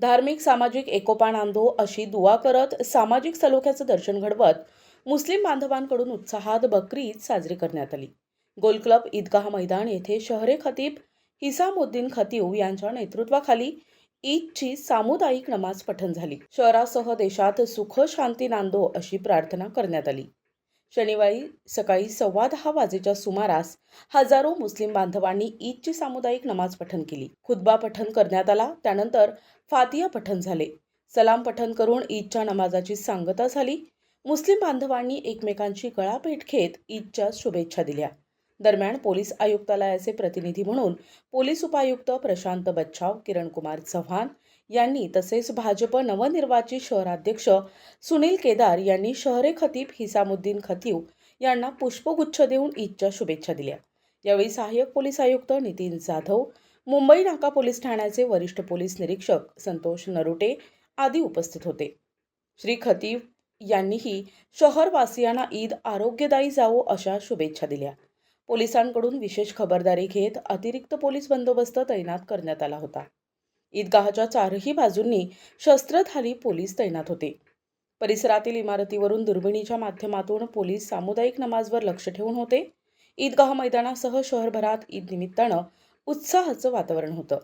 धार्मिक सामाजिक एकोपा नांदो अशी दुवा करत सामाजिक सलोख्याचं दर्शन घडवत मुस्लिम बांधवांकडून उत्साहात बकरी ईद साजरी करण्यात आली. गोल क्लब ईदगाह मैदान येथे शहरे खतीब हिसामुद्दीन खतीव यांच्या नेतृत्वाखाली ईदची सामुदायिक नमाज पठण झाली. शहरासह देशात सुख शांती नांदो अशी प्रार्थना करण्यात आली. शनिवारी सकाळी सव्वा दहा वाजेच्या सुमारास हजारो मुस्लिम बांधवांनी ईदची सामुदायिक नमाज पठण केली. खुतबा पठण करण्यात आला त्यानंतर फातिया पठण झाले. सलाम पठण करून ईदच्या नमाजाची सांगता झाली. मुस्लिम बांधवांनी एकमेकांची गळाभेट घेत ईदच्या शुभेच्छा दिल्या. दरम्यान पोलीस आयुक्तालयाचे प्रतिनिधी म्हणून पोलीस उपायुक्त प्रशांत बच्छाव किरणकुमार चव्हाण यांनी तसेच भाजप नवनिर्वाचित शहराध्यक्ष सुनील केदार यांनी शहरे खतीब हिसामुद्दीन खतीव यांना पुष्पगुच्छ देऊन ईदच्या शुभेच्छा दिल्या. यावेळी सहाय्यक पोलीस आयुक्त नितीन जाधव मुंबई नाका पोलीस ठाण्याचे वरिष्ठ पोलीस निरीक्षक संतोष नरुटे आदी उपस्थित होते. श्री खतीव यांनीही शहरवासियांना ईद आरोग्यदायी जावो अशा शुभेच्छा दिल्या. पोलिसांकडून विशेष खबरदारी घेत अतिरिक्त पोलीस बंदोबस्त तैनात करण्यात आला होता. ईदगाहच्या चारही बाजूंनी शस्त्रधारी पोलीस तैनात होते. परिसरातील इमारतीवरून दुर्बिणीच्या माध्यमातून पोलीस सामुदायिक नमाजवर लक्ष ठेवून होते. ईदगाह मैदानासह शहरभरात ईद निमित्तानं उत्साहाचं वातावरण होतं.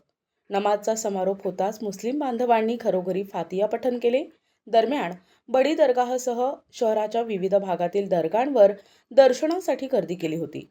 नमाजचा समारोप होताच मुस्लिम बांधवांनी घरोघरी फातिया पठण केले. दरम्यान बडी दर्गाहसह शहराच्या विविध भागातील दर्गांवर दर्शनासाठी गर्दी केली होती.